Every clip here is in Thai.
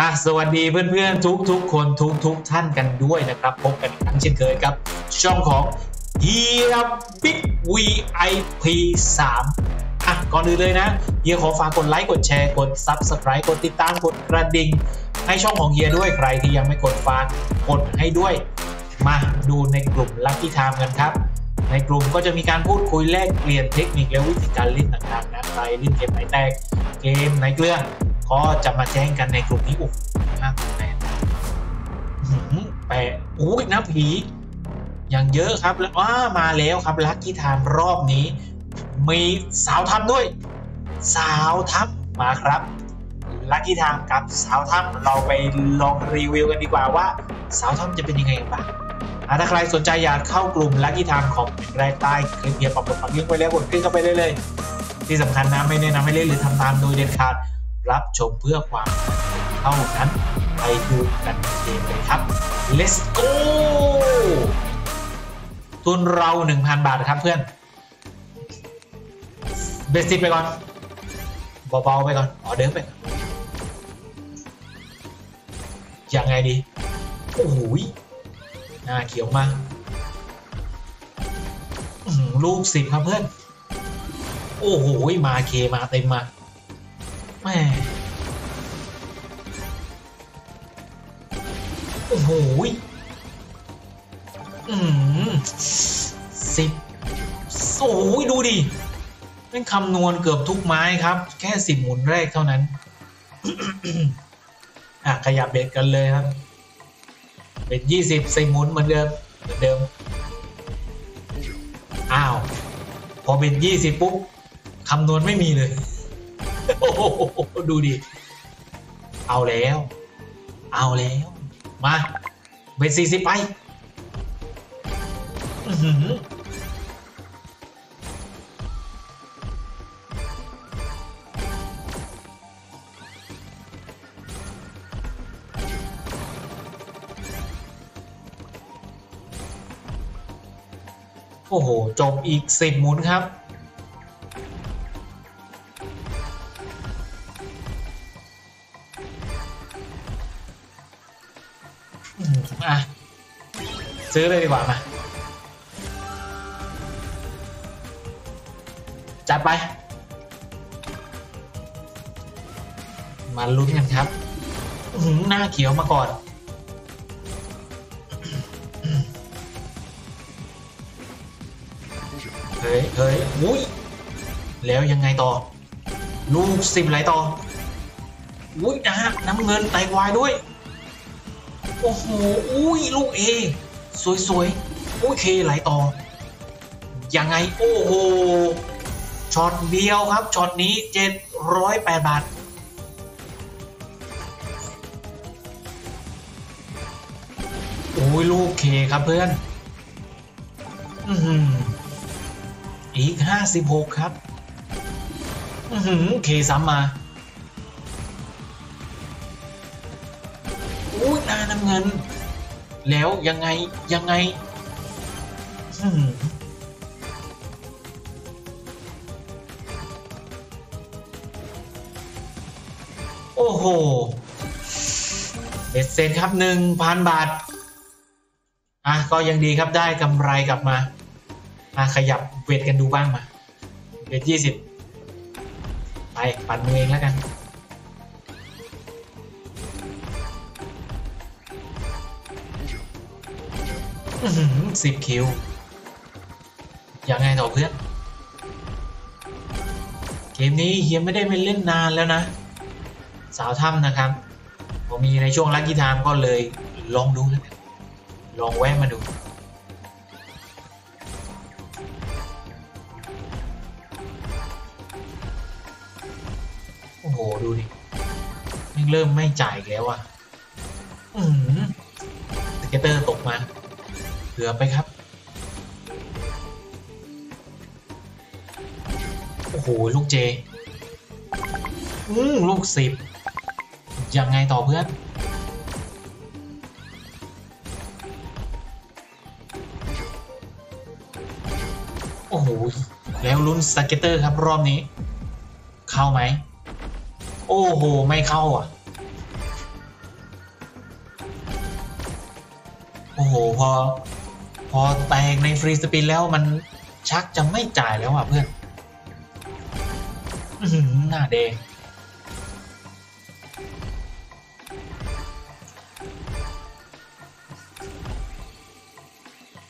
อะสวัสดีเพื่อนๆ ทุกทุกๆคนทุกทุกๆท่านกันด้วยนะครับ พบกันอีกครั้งเช่นเคยครับ ช่องของเฮียบิ๊ก VIP 3อะก่อนอื่นเลยนะเฮียขอฝากกดไลค์กดแชร์กด Subscribe กดติดตามกดกระดิ่งให้ช่องของเฮียด้วยใครที่ยังไม่กดฝากกดให้ด้วย มาดูในกลุ่ม Lucky Time กันครับในกลุ่มก็จะมีการพูดคุยแลกเปลี่ยนเทคนิคและวิธีการเล่นต่างๆนะใครเล่นเกมไหนแตกเกมไหนเกลื่อน ก็จะมาแจ้งกันในกลุ่มนี้อุบห้าแปดแปดโอ้ยนับผีอย่างเยอะครับแล้วว้ามาแล้วครับลัคกี้ไทม์รอบนี้ มีสาวทัพด้วย สาวทัพมาครับลัคกี้ไทม์กับสาวทัพเราไปลองรีวิวกันดีกว่าว่า สาวทัพจะเป็นยังไงบ้างถ้าใครสนใจอยากเข้ากลุ่มลัคกี้ไทม์ของแรกใต้คลิปเพียร์ปรับกดฝังลิงก์ไว้แล้วกดคลิกเข้าไปได้เลยที่สำคัญนะไม่แนะนำให้เล่นหรือทำตามโดยเด็ดขาด รับชมเพื่อความเท่านั้น ไปดูกันเองเลยครับ let's go ทุนเรา 1,000 บาทครับเพื่อน เบสิกไปก่อนเบาๆไปก่อนออเดิร์ไปก่อนยังไงดี โอ้โหหน้าเขียวมากลูกสิบครับเพื่อน โอ้โห มาเคมาเต็มมา แม่โอ้โหอืมสิบโอ้ยดูดิเป็นคำนวณเกือบทุกไม้ครับ แค่สิบหมุนแรกเท่านั้น อะ ขยับเบ็ดกันเลยครับ เบ็ดยี่สิบสิหมุนเหมือนเดิม เหมือนเดิม อ้าว พอเป็นยี่สิบปุ๊บคำนวณไม่มีเลย โอ้โหดูดิ เอาแล้ว เอาแล้ว มาเบ็ดสี่สิบไปโอ้โห จบอีกสิบหมุนครับ ซื้อเลยดีกว่ามาจัดไป มาลุ้นกันครับหืหน้าเขียวมาก่อน เฮ้ยเฮ้ยอุ้ย แล้วยังไงต่อ ลูกสิบไหลต่อ อุ้ยนะฮะน้ำเงินไตวายด้วย โอ้โห อุ้ย ลูกเอ สวยๆอุ้ยเคไหลต่อ ยังไง โอ้โห ช็อตเดียวครับ ช็อตนี้ 708 บาท โอ้ยลูกเคครับเพื่อน อือหืออีก 56 ครับ อือหือเคซ้ำมาอุ้ยหน้าน้ำเงิน แล้วยังไงยังไงอืมโอ้โหเบ็ดเสร็จครับหนึ่งพันบาท อะ ก็ยังดีครับได้กำไรกลับมา อะ ขยับเวทกันดูบ้างมา เวทยี่สิบไป ปั่นมือเองแล้วกัน สิบคิว ยังไงต่อเพื่อน เกมนี้เฮียไม่ได้ไปเล่นนานแล้วนะ สาวถ้ำนะครับพอมีในช่วงลักกี้ไทม์ก็เลยลองดูแล้วกันลองแวะมาดูโอ้โห ดูดิยังเริ่มไม่จ่ายแล้วอะ อืมสเกตเตอร์ตกมา กือไปครับ โอ้โห ลูกเจ อืมลูกสิบ ยังไงต่อเพื่อน โอ้โห แล้วลุ้นสเก็ตเตอร์ครับรอบนี้ เข้าไหม โอ้โห ไม่เข้าอะโอ้โห พอ พอแตกในฟรีสปินแล้วมันชักจะไม่จ่ายแล้วอะเพื่อนหน้าแดง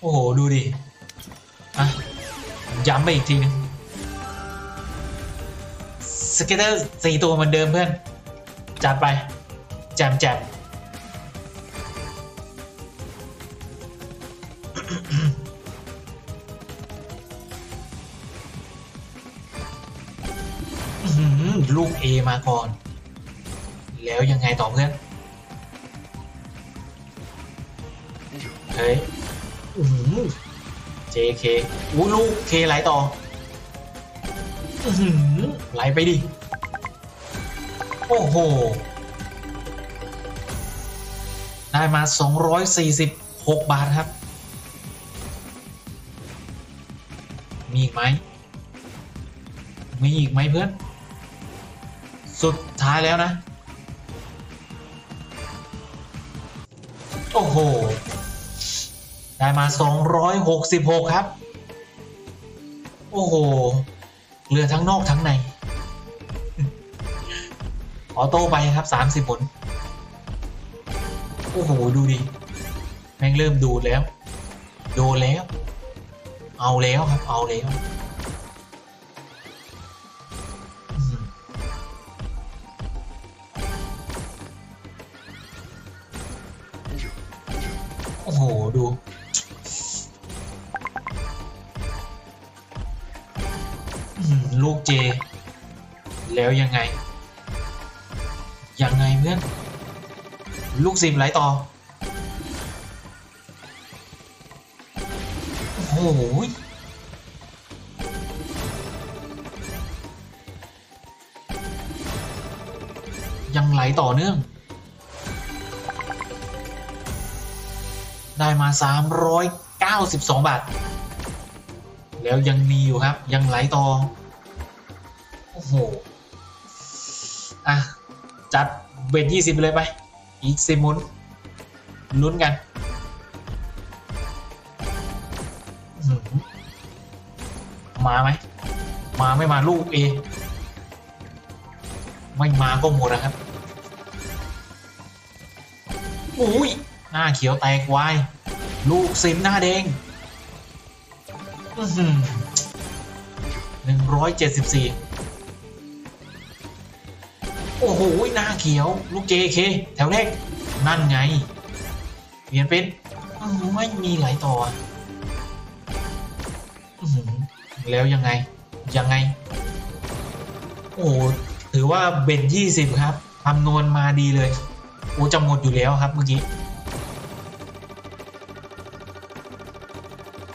โอ้โห ดูดิอะย้ำไปอีกทีนึงสเก็ตเตอร์สี่ตัวเหมือนเดิมเพื่อน จัดไป แจมแจม ลูก A มาก่อน แล้วยังไงต่อเพื่อนเฮ้ยอื้อหือ JK อู้ลูก K ไหลต่ออื้อหือไหลไปดิ โอ้โห ได้มา 246 บาทครับ มีอีกไหมมีอีกไหมเพื่อน สุดท้ายแล้วนะ โอ้โห ได้มา 266 ครับ โอ้โหเหลือทั้งนอกทั้งใน ออโต้ไปครับ 30ผลโอ้โห ดูดิ แม่งเริ่มดูแล้วโดนแล้ว เอาแล้วครับ เอาแล้ว ลูกสิบไหลต่อ โอ้โหยังไหลต่อเนื่อง ได้มา 392 บาท แล้วยังมีอยู่ครับ ยังไหลต่อ โอ้โห อะ จัดเบ็ดยี่สิบเลยไป อีกสิบมุนลุ้นกันมาไหมมาไม่มาลูกเอไม่มาก็หมดนะครับอุ้ยหน้าเขียวแตกวายลูกซิมหน้าแดงหนึ่งร้อยเจ็ดสิบสี่ โอ้โหหน้าเขียว ลูก JK แถวแรกนั่นไงเปลี่ยนเป็นไม่มีไหลต่ออ่อแล้วยังไง ยังไง โอ้ถือว่าเบ็ดยี่สิบครับคำนวณมาดีเลย โอ้จะหมดอยู่แล้วครับเมื่อกี้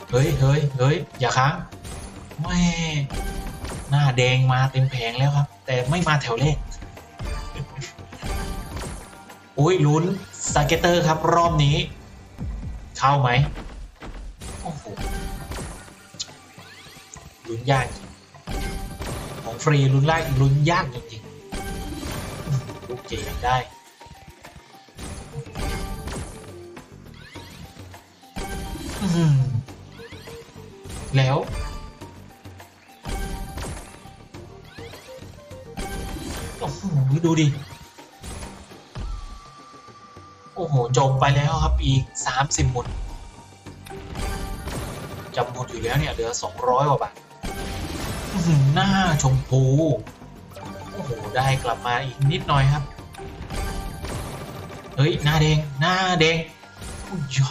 เฮ้ยเฮ้ยเฮ้ยอย่าค้างแม่หน้าแดงมาเต็มแผงแล้วครับ แต่ไม่มาแถวเลข อุ้ยลุ้นสเก็ตเตอร์ครับรอบนี้ เข้าไหมโอ้โหลุ้นยากจริงของฟรีลุ้นยากลุ้นยากจริงๆลูกเจยังได้แล้วโอ้โหดูดิ โอ้โห จบไปแล้วครับอีก 30หมดจำหมดอยู่แล้วเนี่ยเหลือ 200 กว่าบาทหน้าชมพู โอ้โห ได้กลับมาอีกนิดหน่อยครับ เฮ้ย หน้าแดง หน้าแดงอุ้ยยา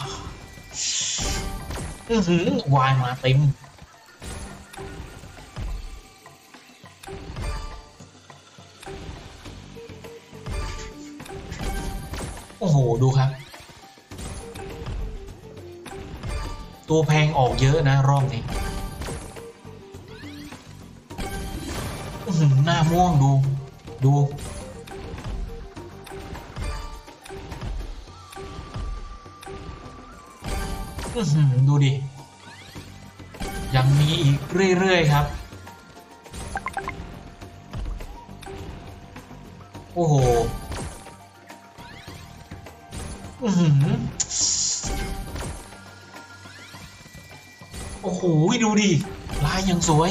อือหือวายมาเต็ม โอ้โห ดูครับ ตัวแพงออกเยอะนะ รอบนี้อือหือหน้าม่วงดู ดูอือหือดูดิ ยังมีอีกเรื่อย ๆ ครับ โอ้โห โอ้โห ดูดิ ลายยังสวย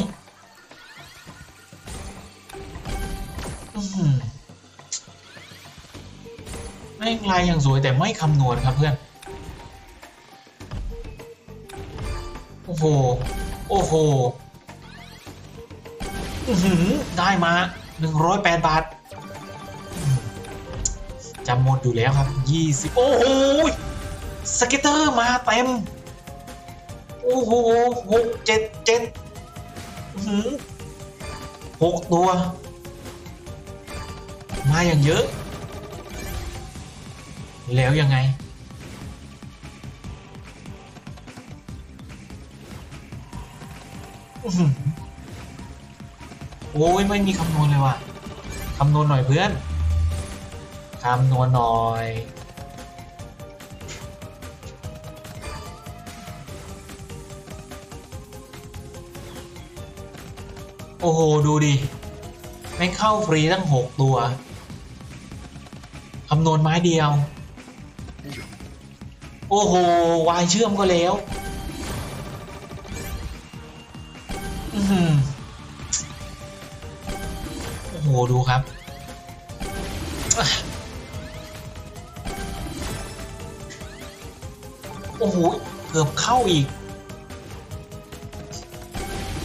แม่งลายยังสวยแต่ไม่คำนวณครับเพื่อน โอ้โห โอ้โหได้มา 108 บาทำหมดอยู่แล้วครับ20โอ้โหสเก็ตเตอร์มาเต็ม โอ้โหหกเจ็ดเจ็ดหืหกตัว มาอย่างเยอะ แล้วยังไง โอ้ยไม่มีคำนวณเลยว่ะคำนวณหน่อยเพื่อน คำนวณหน่อยโอ้โห ดูดิ ไม่เข้าฟรีตั้งหกตัว คำนวณไม้เดียว โอ้โห วายเชื่อมก็แล้ว อือหือโอ้โห ดูครับ โอ้โหเกือบเข้าอีก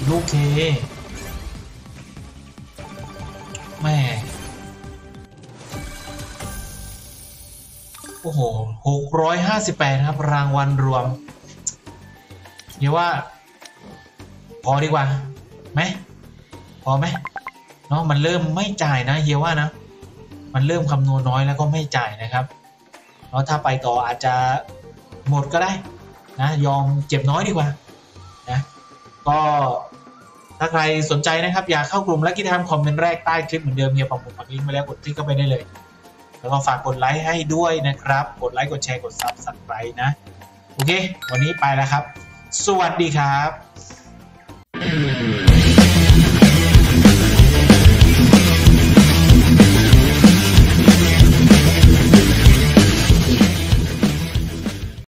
ลูกเคแม่โอ้โหหกร้อยห้าสิบแปดครับ รางวัลรวมเรียกว่า พอดีกว่าไหมพอไหมเนาะมันเริ่มไม่จ่ายนะเฮียว่านะ มันเริ่มคำนวณน้อยแล้วก็ไม่จ่ายนะครับเนาะถ้าไปต่ออาจจะ หมดก็ได้นะยอมเจ็บน้อยดีกว่านะก็ถ้าใครสนใจนะครับ อยากเข้ากลุ่มและกิจกรรมคอมเมนต์แรกใต้คลิปเหมือนเดิมเฮียปักหมุดปักลิงก์ไว้แล้วกดคลิกเข้าไปได้เลย แล้วก็ฝากกดไลค์ให้ด้วยนะครับ กดไลค์กดแชร์กดซับสไครต์นะ โอเค วันนี้ไปแล้วครับ สวัสดีครับ